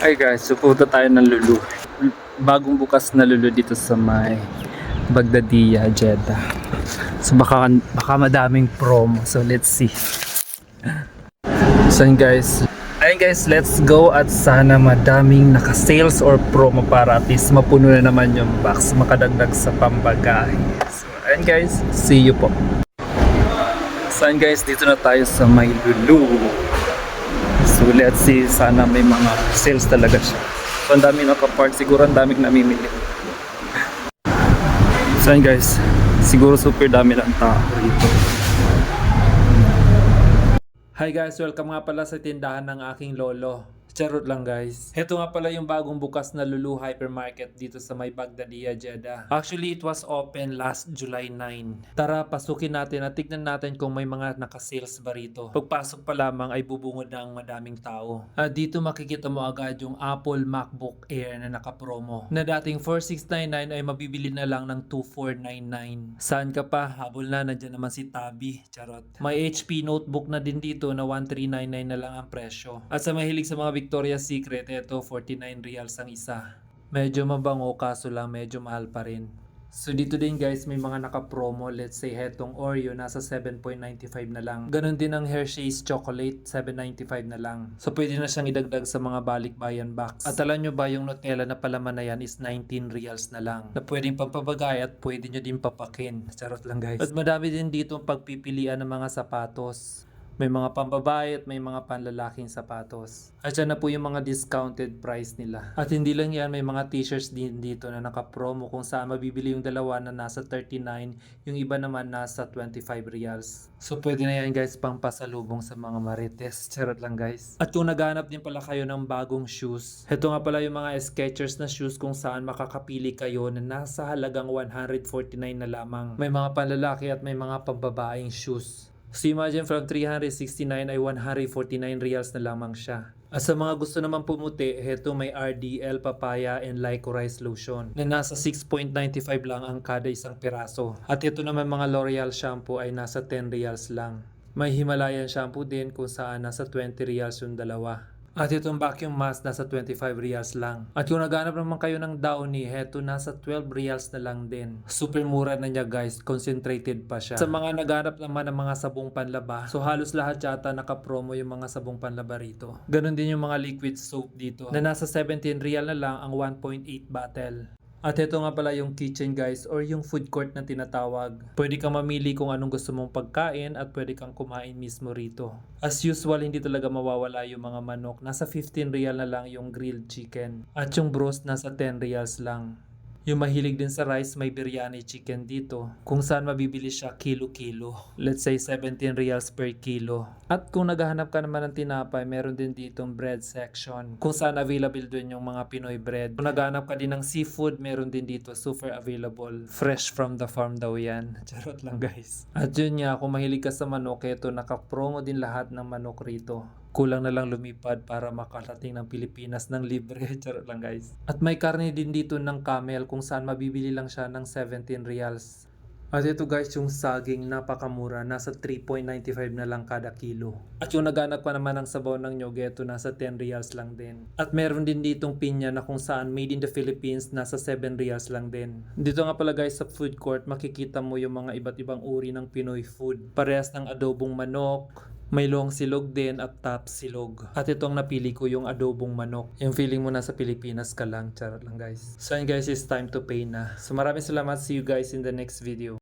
Hi guys, supunta tayo ng Lulu. Bagong bukas na Lulu dito sa may Baghdadiya, Jeddah. So baka, baka madaming promo. So let's see. So guys, ayun guys, let's go at sana madaming naka-sales or promo para at least mapuno na naman yung box, makadagdag sa pambagahe. So ayun guys, see you po. So guys, dito na tayo sa may Lulu. So let's see, sana may mga sales talaga siya. So ang dami nakapark, siguro ang daming namimili. So guys, siguro super dami lang tao rito. Hi guys, welcome nga pala sa tindahan ng aking lolo. Charot lang guys. Ito nga pala yung bagong bukas na Lulu Hypermarket dito sa may Baghdadiya, Jeddah. Actually, it was open last July 9. Tara, pasukin natin at tignan natin kung may mga naka-sales ba rito. Pagpasok pa lamang ay bubungod na ang madaming tao. At dito makikita mo agad yung Apple MacBook Air na naka-promo. Na dating 4699 ay mabibili na lang ng 2499. Saan ka pa? Habol na, nandyan naman si Tabi. Charot. May HP notebook na din dito na 1399 na lang ang presyo. At sa mahilig sa mga Victoria's Secret, ito 49 reals ang isa. Medyo mabango kaso lang medyo mahal pa rin. So dito din guys may mga naka-promo. Let's say hetong Oreo nasa 7.95 na lang. Ganon din ang Hershey's Chocolate 7.95 na lang. So pwede na siyang idagdag sa mga balikbayan box. At alam nyo ba yung Nutella na palaman na yan is 19 reals na lang. Na pwedeng pampabagay at pwede nyo din papakin. Charot lang guys. At madami din dito ang pagpipilian ng mga sapatos. May mga pambabae at may mga panlalaking sapatos. At yan na po yung mga discounted price nila. At hindi lang yan, may mga t-shirts din dito na naka-promo kung saan mabibili yung dalawa na nasa 39, yung iba naman nasa 25 reals. So pwede na yan guys pang pasalubong sa mga marites. Charot lang guys. At kung naghanap din pala kayo ng bagong shoes, heto nga pala yung mga Skechers na shoes kung saan makakapili kayo na nasa halagang 149 na lamang. May mga panlalaki at may mga pambabaeng shoes. So imagine from 369 ay 149 reals na lamang siya. At sa mga gusto naman pumuti, heto may RDL Papaya and Licorice Lotion na nasa 6.95 lang ang kada isang piraso. At ito naman mga L'Oreal shampoo ay nasa 10 reals lang. May Himalayan shampoo din kung saan nasa 20 reals yung dalawa. At itong vacuum mask nasa 25 reals lang. At kung naghanap naman kayo ng Downy, heto nasa 12 reals na lang din. Super mura na niya guys, concentrated pa siya. Sa mga naghanap naman ng mga sabong panlaba, so halos lahat yata naka-promo yung mga sabong panlaba rito. Ganon din yung mga liquid soap dito na nasa 17 real na lang ang 1.8 bottle. At ito nga pala yung kitchen guys or yung food court na tinatawag. Pwede kang mamili kung anong gusto mong pagkain at pwede kang kumain mismo rito. As usual, hindi talaga mawawala yung mga manok. Nasa 15 real na lang yung grilled chicken. At yung bros nasa 10 reals lang. Yung mahilig din sa rice, may biryani chicken dito. Kung saan mabibili siya kilo-kilo. Let's say 17 reals per kilo. At kung naghahanap ka naman ng tinapay, meron din ditong bread section. Kung saan available din yung mga Pinoy bread. Kung naghahanap ka din ng seafood, meron din dito super available. Fresh from the farm daw yan. Charot lang guys. At yun nga, kung mahilig ka sa manok, eto nakapromo din lahat ng manok rito. Kulang na lang lumipad para makarating ng Pilipinas ng libre. Charot lang guys. At may karne din dito ng camel kung saan mabibili lang siya ng 17 reals. At ito guys, yung saging napakamura, nasa 3.95 na lang kada kilo. At yung naghanap pa naman ng sabaw ng nyogeto, nasa 10 reals lang din. At meron din ditong pinya na kung saan made in the Philippines, nasa 7 reals lang din. Dito nga pala guys sa food court, makikita mo yung mga iba't ibang uri ng Pinoy food. Parehas ng adobong manok, may long silog din at top silog. At itong napili ko yung adobong manok. Yung feeling mo nasa Pilipinas ka lang. Charot lang guys. So yun guys, it's time to pay na. So maraming salamat. See you guys in the next video.